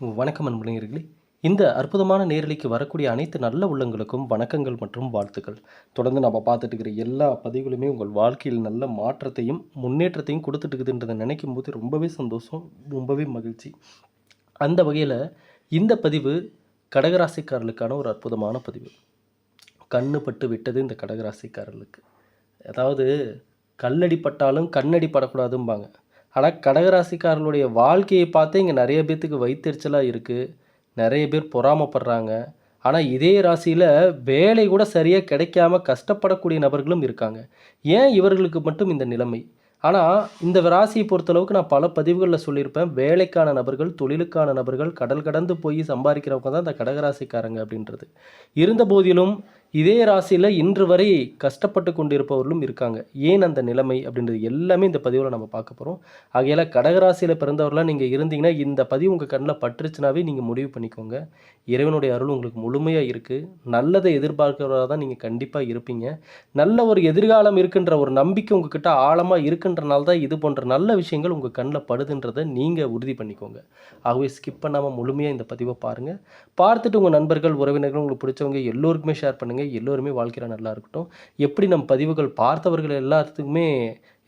வணக்கம் அன்புலங்கர்களே இந்த அற்புதமான நேரலைக்கு வரக்கூடிய அனைத்து நல்ல உள்ளங்களுக்கும் வணக்கங்கள் மற்றும் வாழ்த்துக்கள். தொடர்ந்து நம்ம பார்த்துட்டு இருக்கிற எல்லா பதிவுகளுமே உங்கள் வாழ்க்கையில் நல்ல மாற்றத்தையும் முன்னேற்றத்தையும் கொடுத்துட்டு இருக்குதுன்றதை நினைக்கும் போது ரொம்பவே சந்தோஷம் ரொம்பவே மகிழ்ச்சி. அந்த வகையில் இந்த பதிவு கடகராசிக்காரர்களுக்கான ஒரு அற்புதமான பதிவு. கண்ணு பட்டு விட்டது இந்த கடகராசிக்காரர்களுக்கு. அதாவது கல்லடி பட்டாலும் கண்ணடி படக்கூடாதும்பாங்க. ஆனால் கடகராசிக்காரர்களுடைய வாழ்க்கையை பார்த்து இங்கே நிறைய பேர்த்துக்கு வைத்தெரிச்சலாக இருக்குது நிறைய பேர் பொறாமப்படுறாங்க. ஆனால் இதே ராசியில் வேலை கூட சரியாக கிடைக்காம கஷ்டப்படக்கூடிய நபர்களும் இருக்காங்க. ஏன் இவர்களுக்கு மட்டும் இந்த நிலைமை? ஆனால் இந்த ராசியை பொறுத்தளவுக்கு நான் பல பதிவுகளில் சொல்லியிருப்பேன். வேலைக்கான நபர்கள் தொழிலுக்கான நபர்கள் கடல் கடந்து போய் சம்பாதிக்கிறவங்க தான் இந்த கடகராசிக்காரங்க அப்படின்றது. இருந்த போதிலும் இதே ராசியில் இன்று வரை கஷ்டப்பட்டு கொண்டிருப்பவர்களும் இருக்காங்க. ஏன் அந்த நிலைமை அப்படின்றது எல்லாமே இந்த பதிவில் நம்ம பார்க்க போகிறோம் ஆகையால் கடகராசியில் பிறந்தவர்களாக நீங்கள் இருந்தீங்கன்னா இந்த பதிவு உங்கள் கண்ணில் பற்றுச்சுனாவே நீங்கள் முடிவு பண்ணிக்கோங்க. இறைவனுடைய அருள் உங்களுக்கு முழுமையாக இருக்குது நல்லதை எதிர்பார்க்கிறவராக தான் நீங்கள் கண்டிப்பாக இருப்பீங்க. நல்ல ஒரு எதிர்காலம் இருக்குன்ற ஒரு நம்பிக்கை உங்ககிட்ட ஆழமாக இருக்குன்றனால தான் இது போன்ற நல்ல விஷயங்கள் உங்கள் கண்ணில் படுதுன்றதை நீங்கள் உறுதி பண்ணிக்கோங்க. ஆகவே ஸ்கிப் பண்ணாமல் முழுமையாக இந்த பதிவை பாருங்கள் பார்த்துட்டு உங்கள் நண்பர்கள் உறவினர்கள் உங்களுக்கு பிடிச்சவங்க எல்லோருக்குமே ஷேர் பண்ணுங்கள் எல்லோருமே வாழ்க்கையில் நல்லா இருக்கட்டும். எப்படி நம் பதிவுகள் பார்த்தவர்கள் எல்லாத்துக்குமே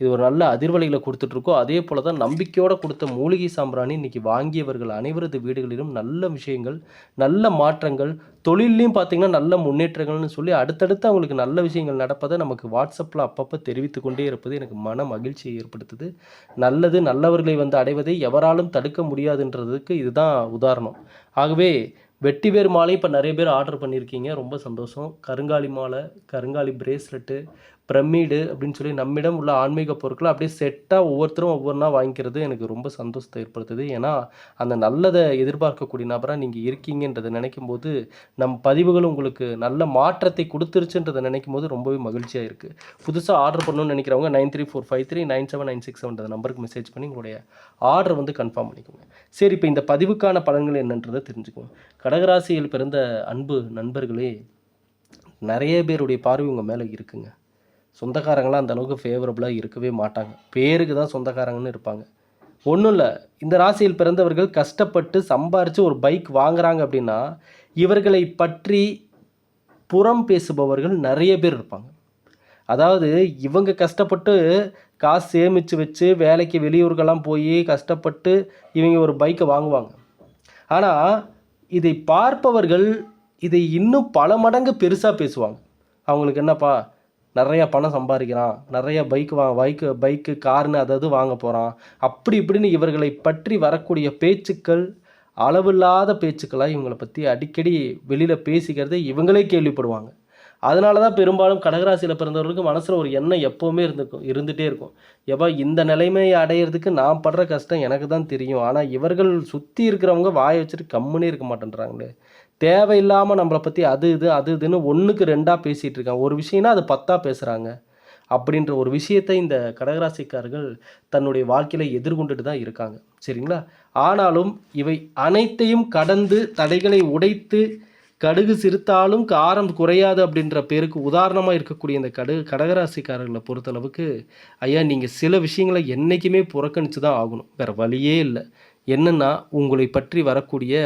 இது ஒரு நல்ல அதிர்வலைகளை கொடுத்துட்ருக்கோ அதே போல் தான் நம்பிக்கையோடு கொடுத்த மூலிகை சாம்பிராணி இன்றைக்கி வாங்கியவர்கள் அனைவரது வீடுகளிலும் நல்ல விஷயங்கள் நல்ல மாற்றங்கள் தொழிலையும் பார்த்திங்கன்னா நல்ல முன்னேற்றங்கள்னு சொல்லி அடுத்தடுத்து அவங்களுக்கு நல்ல விஷயங்கள் நடப்பதை நமக்கு வாட்ஸ்அப்பில் அப்பப்போ தெரிவித்து கொண்டே இருப்பது எனக்கு மன மகிழ்ச்சியை ஏற்படுத்துது. நல்லது நல்லவர்களை வந்து அடைவதை எவராலும் தடுக்க முடியாதுன்றதுக்கு இதுதான் உதாரணம். ஆகவே வெட்டிவேர் மாலை இப்போ நிறைய பேர் ஆர்டர் பண்ணியிருக்கீங்க. ரொம்ப சந்தோஷம். கருங்காலி மாலை கருங்காலி பிரேஸ்லெட்டு பிரமிடு அப்படின்னு சொல்லி நம்மிடம் உள்ள ஆன்மீக பொருட்களை அப்படியே செட்டாக ஒவ்வொருத்தரும் ஒவ்வொன்றா வாங்கிக்கிறது எனக்கு ரொம்ப சந்தோஷத்தை ஏற்படுத்துது. ஏன்னா அந்த நல்லதை எதிர்பார்க்கக்கூடிய நபராக நீங்கள் இருக்கீங்கன்றதை நினைக்கும் போது நம் பதிவுகள் உங்களுக்கு நல்ல மாற்றத்தை கொடுத்துருச்சுன்றதை நினைக்கும் போது ரொம்பவே மகிழ்ச்சியாக இருக்குது புதுசாக ஆர்டர் பண்ணணும்னு நினைக்கிறவங்க nine three four five three nine seven nine six seven நம்பருக்கு மெசேஜ் பண்ணி உங்களுடைய ஆர்டர் வந்து கன்ஃபார்ம் பண்ணிக்கோங்க. சரி இப்போ இந்த பதிவுக்கான பலன்கள் என்னன்றதை தெரிஞ்சுக்கோங்க கடகராசியில் பிறந்த அன்பு நண்பர்களே நிறைய பேருடைய பார்வை உங்கள் மேலே இருக்குங்க. சொந்தக்காரங்களாம் அந்தளவுக்கு ஃபேவரபுளாக இருக்கவே மாட்டாங்க. பேருக்கு தான் சொந்தக்காரங்கன்னு இருப்பாங்க. ஒன்றும் இல்லை இந்த ராசியில் பிறந்தவர்கள் கஷ்டப்பட்டு சம்பாரித்து ஒரு பைக் வாங்குறாங்க அப்படின்னா இவர்களை பற்றி புறம் பேசுபவர்கள் நிறைய பேர் இருப்பாங்க. அதாவது இவங்க கஷ்டப்பட்டு காசு சேமித்து வச்சு வேலைக்கு வெளியூருக்கெல்லாம் போய் கஷ்டப்பட்டு இவங்க ஒரு பைக்கை வாங்குவாங்க. ஆனால் இதை பார்ப்பவர்கள் இதை இன்னும் பல மடங்கு பெருசாக பேசுவாங்க. அவங்களுக்கு என்னப்பா நிறையா பணம் சம்பாதிக்கிறான். நிறைய பைக் வா பைக்கு பைக்கு காருன்னு அதாவது வாங்க போகிறான் அப்படி இப்படின்னு இவர்களை பற்றி வரக்கூடிய பேச்சுக்கள் அளவில்லாத பேச்சுக்களாக இவங்களை பற்றி அடிக்கடி வெளியில் பேசிக்கிறதை இவங்களே கேள்விப்படுவாங்க. அதனால தான் பெரும்பாலும் கடகராசியில் பிறந்தவர்களுக்கு மனசில் ஒரு எண்ணம் எப்போவுமே இருந்துக்கும் இருந்துகிட்டே இருக்கும். எப்போ இந்த நிலைமையை அடையிறதுக்கு நான் படுற கஷ்டம் எனக்கு தான் தெரியும். ஆனால் இவர்கள் சுற்றி இருக்கிறவங்க வாயை வச்சுட்டு கம்முன்னே இருக்க மாட்டேன்றாங்களே. தேவையில்லாமல் நம்மளை பற்றி அது இது அது இதுன்னு ஒன்றுக்கு ரெண்டாக பேசிகிட்டு இருக்காங்க. ஒரு விஷயம்னா அது பத்தாக பேசுகிறாங்க அப்படின்ற ஒரு விஷயத்தை இந்த கடகராசிக்காரர்கள் தன்னுடைய வாழ்க்கையில் எதிர்கொண்டுட்டு தான் இருக்காங்க. சரிங்களா? ஆனாலும் இவை அனைத்தையும் கடந்து தடைகளை உடைத்து கடுகு சிறுத்தாலும் காரம் குறையாது அப்படின்ற பேருக்கு உதாரணமாக இருக்கக்கூடிய இந்த கடுகு கடகராசிக்காரர்களை பொறுத்தளவுக்கு ஐயா நீங்கள் சில விஷயங்களை என்றைக்குமே புறக்கணித்து தான் ஆகணும். வேறு வழியே இல்லை. என்னென்னா உங்களை பற்றி வரக்கூடிய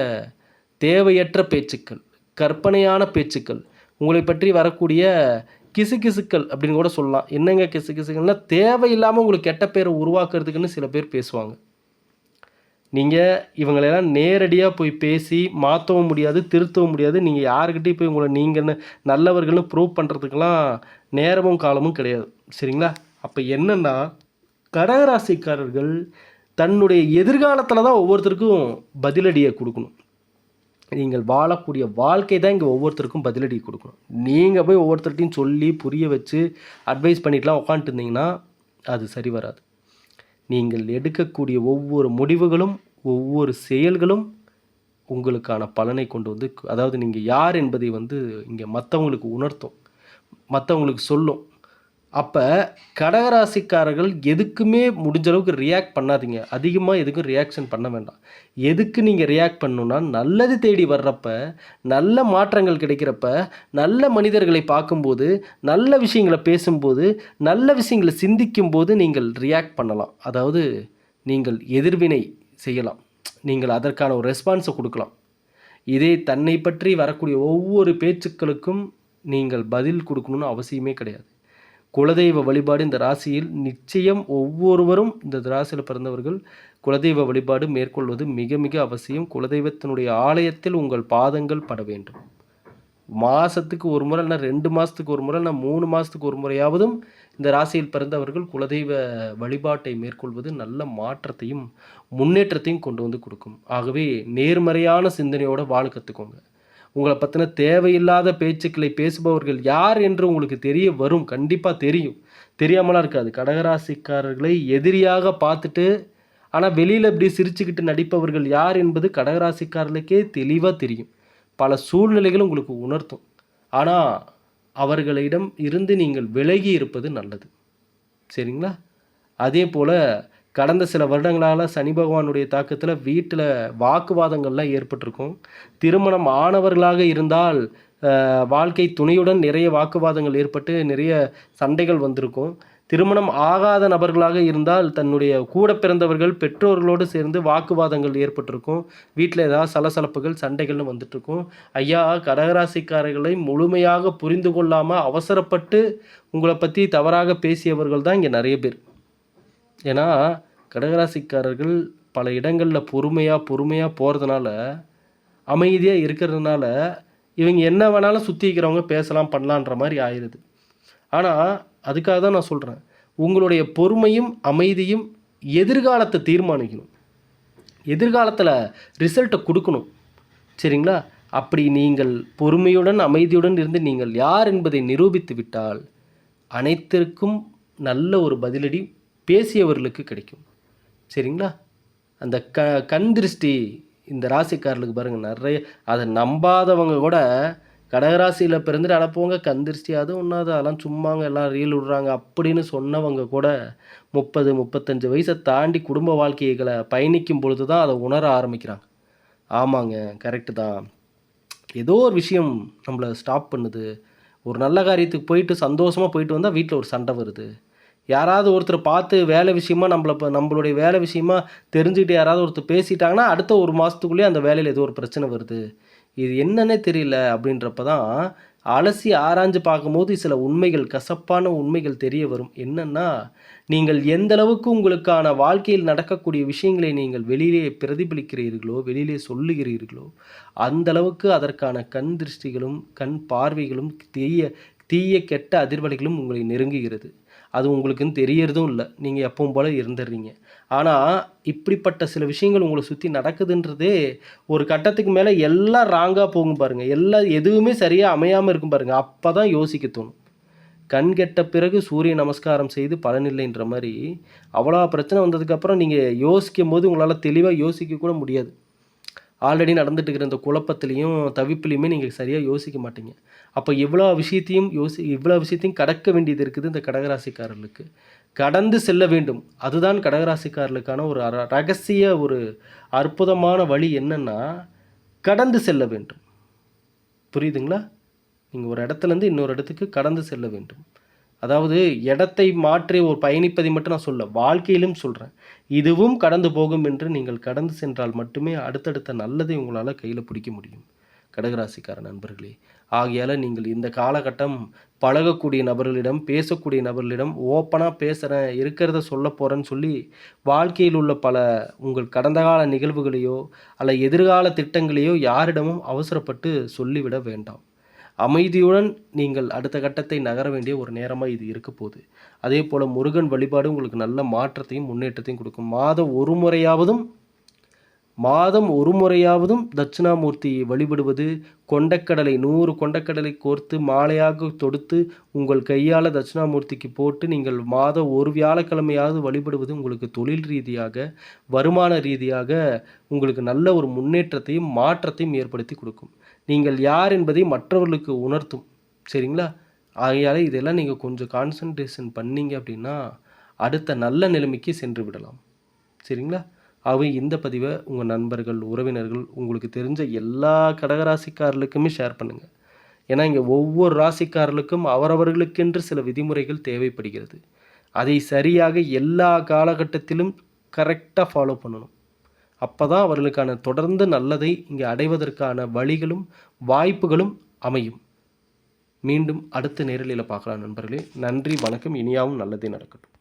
தேவையற்ற பேச்சுக்கள் கற்பனையான பேச்சுக்கள் உங்களை பற்றி வரக்கூடிய கிசுகிசுக்கள் அப்படின்னு கூட சொல்லலாம். என்னங்க கிசுகிசுக்கள்னால் தேவையில்லாமல் உங்களுக்கு கெட்ட பேரை உருவாக்குறதுக்குன்னு சில பேர் பேசுவாங்க. நீங்கள் இவங்களெல்லாம் நேரடியாக போய் பேசி மாற்றவும் முடியாது திருத்தவும் முடியாது. நீங்கள் யாருக்கிட்டையும் போய் உங்களை நீங்கள் நல்லவர்கள்னு ப்ரூவ் பண்ணுறதுக்கெல்லாம் நேரமும் காலமும் கிடையாது. சரிங்களா? அப்போ என்னென்னா கடகராசிக்காரர்கள் தன்னுடைய எதிர்காலத்தில் தான் ஒவ்வொருத்தருக்கும் பதிலடியை கொடுக்கணும். நீங்கள் வாழக்கூடிய வாழ்க்கை தான் இங்கே ஒவ்வொருத்தருக்கும் பதிலடி கொடுக்கணும். நீங்கள் போய் ஒவ்வொருத்தர்கிட்டையும் சொல்லி புரிய வச்சு அட்வைஸ் பண்ணிட்டுலாம் உட்காந்துட்டு இருந்தீங்கன்னா அது சரி வராது. நீங்கள் எடுக்கக்கூடிய ஒவ்வொரு முடிவுகளும் ஒவ்வொரு செயல்களும் உங்களுக்கான பலனை கொண்டு வந்து அதாவது நீங்கள் யார் என்பதை வந்து இங்கே மற்றவங்களுக்கு உணர்த்தும். மற்றவங்களுக்கு சொல்லும். அப்போ கடகராசிக்காரர்கள் எதுக்குமே முடிஞ்ச அளவுக்கு ரியாக்ட் பண்ணாதீங்க. அதிகமாக எதுக்கும் ரியாக்ஷன் பண்ண வேண்டாம். எதுக்கு நீங்கள் ரியாக்ட் பண்ணணுன்னா நல்லது தேடி வர்றப்ப நல்ல மாற்றங்கள் கிடைக்கிறப்ப நல்ல மனிதர்களை பார்க்கும்போது நல்ல விஷயங்களை பேசும்போது நல்ல விஷயங்களை சிந்திக்கும்போது நீங்கள் ரியாக்ட் பண்ணலாம். அதாவது நீங்கள் எதிர்வினை செய்யலாம். நீங்கள் அதற்கான ஒரு ரெஸ்பான்ஸை கொடுக்கலாம். இதே தன்னை பற்றி வரக்கூடிய ஒவ்வொரு பேச்சுக்களுக்கும் நீங்கள் பதில் கொடுக்கணும்னு அவசியமே கிடையாது. குலதெய்வ வழிபாடு இந்த ராசியில் நிச்சயம் ஒவ்வொருவரும் இந்த ராசியில் பிறந்தவர்கள் குலதெய்வ வழிபாடு மேற்கொள்வது மிக மிக அவசியம். குலதெய்வத்தினுடைய ஆலயத்தில் உங்கள் பாதங்கள் பட வேண்டும். மாதத்துக்கு ஒரு முறை இல்லை ரெண்டு மாதத்துக்கு ஒரு முறை இல்லை மூணு மாதத்துக்கு ஒரு முறையாவதும் இந்த ராசியில் பிறந்தவர்கள் குலதெய்வ வழிபாட்டை மேற்கொள்வது நல்ல மாற்றத்தையும் முன்னேற்றத்தையும் கொண்டு வந்து கொடுக்கும். ஆகவே நேர்மறையான சிந்தனையோடு வாழ கற்றுக்கோங்க உங்களை பற்றின தேவையில்லாத பேச்சுக்களை பேசுபவர்கள் யார் என்று உங்களுக்கு தெரிய வரும் கண்டிப்பாக தெரியும். தெரியாமலாம் இருக்காது. கடகராசிக்காரர்களை எதிரியாக பார்த்துட்டு ஆனால் வெளியில் இப்படி சிரிச்சுக்கிட்டு நடிப்பவர்கள் யார் என்பது கடகராசிக்காரர்களுக்கே தெளிவாக தெரியும். பல சூழ்நிலைகள் உங்களுக்கு உணர்த்தும். ஆனால் அவர்களிடம் இருந்து நீங்கள் விலகி இருப்பது நல்லது. சரிங்களா? அதே போல் கடந்த சில வருடங்களால் சனி பகவானுடைய தாக்கத்தில் வீட்டில் வாக்குவாதங்கள்லாம் ஏற்பட்டிருக்கும். திருமணம் ஆனவர்களாக இருந்தால் வாழ்க்கை துணையுடன் நிறைய வாக்குவாதங்கள் ஏற்பட்டு நிறைய சண்டைகள் வந்திருக்கும். திருமணம் ஆகாத நபர்களாக இருந்தால் தன்னுடைய கூட பிறந்தவர்கள் பெற்றோர்களோடு சேர்ந்து வாக்குவாதங்கள் ஏற்பட்டிருக்கும். வீட்டில் ஏதாவது சலசலப்புகள் சண்டைகள்னு வந்துட்டுருக்கும். ஐயா கடகராசிக்காரர்களை முழுமையாக புரிந்து கொள்ளாமல் அவசரப்பட்டு உங்களை பற்றி தவறாக பேசியவர்கள் தான் இங்கே நிறைய பேர். ஏன்னா கடகராசிக்காரர்கள் பல இடங்களில் பொறுமையாக பொறுமையாக போகிறதுனால அமைதியாக இருக்கிறதுனால இவங்க என்ன வேணாலும் சுற்றி இருக்கிறவங்க பேசலாம் பண்ணலான்ற மாதிரி ஆயிடுது ஆனால் அதுக்காக தான் நான் சொல்கிறேன் உங்களுடைய பொறுமையும் அமைதியும் எதிர்காலத்தை தீர்மானிக்கணும். எதிர்காலத்தில் ரிசல்ட்டை கொடுக்கணும். சரிங்களா? அப்படி நீங்கள் பொறுமையுடன் அமைதியுடன் இருந்து நீங்கள் யார் என்பதை நிரூபித்து விட்டால் அனைத்திற்கும் நல்ல ஒரு பதிலடி பேசியவர்களுக்கு கிடைக்கும். சரிங்களா? அந்த க கண் திருஷ்டி இந்த ராசிக்காரர்களுக்கு பாருங்கள் நிறைய அதை நம்பாதவங்க கூட கடகராசியில் பிறந்துட்டு அனுப்புவாங்க கண் திருஷ்டி அதுவும் ஒன்றாது அதெல்லாம் சும்மாங்க எல்லாம் ரீல் விடுறாங்க அப்படின்னு சொன்னவங்க கூட முப்பது முப்பத்தஞ்சு வயசை தாண்டி குடும்ப வாழ்க்கைகளை பயணிக்கும் பொழுது தான் அதை உணர ஆரம்பிக்கிறாங்க. ஆமாங்க கரெக்டு தான். ஏதோ ஒரு விஷயம் நம்மளை ஸ்டாப் பண்ணுது. ஒரு நல்ல காரியத்துக்கு போயிட்டு சந்தோஷமாக போயிட்டு வந்தால் வீட்டில் ஒரு சண்டை வருது. யாராவது ஒருத்தர் பார்த்து வேலை விஷயமா நம்மளை இப்போ நம்மளுடைய வேலை விஷயமா தெரிஞ்சுக்கிட்டு யாராவது ஒருத்தர் பேசிட்டாங்கன்னா அடுத்த ஒரு மாதத்துக்குள்ளேயே அந்த வேலையில் ஏதோ ஒரு பிரச்சனை வருது. இது என்னன்னே தெரியல அப்படின்றப்ப தான் அலசி ஆராய்ஞ்சு பார்க்கும்போது சில உண்மைகள் கசப்பான உண்மைகள் தெரிய வரும். என்னன்னா நீங்கள் எந்த அளவுக்கு உங்களுக்கான வாழ்க்கையில் நடக்கக்கூடிய விஷயங்களை நீங்கள் வெளியிலே பிரதிபலிக்கிறீர்களோ வெளியிலே சொல்லுகிறீர்களோ அந்த அளவுக்கு அதற்கான கண் திருஷ்டிகளும் கண் பார்வைகளும் தீய தீய கெட்ட அதிர்வலைகளும் உங்களை நெருங்குகிறது. அது உங்களுக்குன்னு தெரியறதும் இல்லை. நீங்கள் எப்பவும் போல் இருந்துடுறீங்க ஆனால் இப்படிப்பட்ட சில விஷயங்கள் உங்களை சுற்றி நடக்குதுன்றதே ஒரு கட்டத்துக்கு மேலே எல்லாம் ராங்காக போகும் பாருங்கள் எல்லாம் எதுவுமே சரியாக அமையாமல் இருக்கும் பாருங்கள் அப்போ தான் யோசிக்க தோணும். கண் கெட்ட பிறகு சூரிய நமஸ்காரம் செய்து பலனில்லைன்ற மாதிரி அவ்வளோ பிரச்சனை வந்ததுக்கப்புறம் நீங்கள் யோசிக்கும் போது உங்களால் தெளிவாக யோசிக்க கூட முடியாது. ஆல்ரெடி நடந்துட்டு இருக்கிற இந்த குழப்பத்துலேயும் தவிப்புலையுமே நீங்கள் சரியாக யோசிக்க மாட்டீங்க. அப்போ இவ்வளோ விஷயத்தையும் யோசி இவ்வளோ விஷயத்தையும் கடக்க வேண்டியது இருக்குது இந்த கடகராசிக்காரர்களுக்கு. கடந்து செல்ல வேண்டும். அதுதான் கடகராசிக்காரர்களுக்கான ஒரு ரகசிய ஒரு அற்புதமான வழி என்னென்னா கடந்து செல்ல வேண்டும். புரியுதுங்களா? நீங்கள் ஒரு இடத்துலேருந்து இன்னொரு இடத்துக்கு கடந்து செல்ல வேண்டும். அதாவது இடத்தை மாற்றி ஒரு பயணிப்பதை மட்டும் நான் சொல்ல வாழ்க்கையிலும் சொல்கிறேன் இதுவும் கடந்து போகும் என்று நீங்கள் கடந்து சென்றால் மட்டுமே அடுத்தடுத்த நல்லதை உங்களால் கையில் பிடிக்க முடியும். கடகராசிக்கார நண்பர்களே ஆகையால் நீங்கள் இந்த காலகட்டம் பழகக்கூடிய நபர்களிடம் பேசக்கூடிய நபர்களிடம் ஓப்பனாக பேசுகிறேன் இருக்கிறத சொல்ல போகிறேன்னு சொல்லி வாழ்க்கையில் உள்ள பல உங்கள் கடந்த கால நிகழ்வுகளையோ அல்ல எதிர்கால திட்டங்களையோ யாரிடமும் அவசரப்பட்டு சொல்லிவிட வேண்டாம். அமைதியுடன் நீங்கள் அடுத்த கட்டத்தை நகர வேண்டிய ஒரு நேரமாக இது இருக்க போகுது. அதே போல் முருகன் வழிபாடு உங்களுக்கு நல்ல மாற்றத்தையும் முன்னேற்றத்தையும் கொடுக்கும். மாதம் ஒரு முறையாவதும் மாதம் ஒரு முறையாவதும் தட்சிணாமூர்த்தியை வழிபடுவது கொண்டக்கடலை நூறு கொண்டக்கடலை கோர்த்து மாலையாக தொடுத்து உங்கள் கையால் தட்சிணாமூர்த்திக்கு போட்டு நீங்கள் மாதம் ஒரு வியாழக்கிழமையாவது வழிபடுவது உங்களுக்கு தொழில் ரீதியாக வருமான ரீதியாக உங்களுக்கு நல்ல ஒரு முன்னேற்றத்தையும் மாற்றத்தையும் ஏற்படுத்தி கொடுக்கும். நீங்கள் யார் என்பதை மற்றவர்களுக்கு உணர்த்தும். சரிங்களா? ஆகையால் இதெல்லாம் நீங்கள் கொஞ்சம் கான்சன்ட்ரேஷன் பண்ணீங்க அப்படின்னா அடுத்த நல்ல நிலைமைக்கு சென்று விடலாம். சரிங்களா? ஆகவே இந்த பதிவை உங்கள் நண்பர்கள் உறவினர்கள் உங்களுக்கு தெரிஞ்ச எல்லா கடகராசிக்காரர்களுக்குமே ஷேர் பண்ணுங்கள் ஏன்னா இங்கே ஒவ்வொரு ராசிக்காரர்களுக்கும் அவரவர்களுக்கென்று சில விதிமுறைகள் தேவைப்படுகிறது. அதை சரியாக எல்லா காலகட்டத்திலும் கரெக்டாக ஃபாலோ பண்ணணும். அப்போ தான் அவர்களுக்கான தொடர்ந்து நல்லதை இங்கே அடைவதற்கான வழிகளும் வாய்ப்புகளும் அமையும். மீண்டும் அடுத்த நேரலையில் பார்க்கலாம் நண்பர்களே. நன்றி வணக்கம். இனியாவும் நல்லதே நடக்கட்டும்.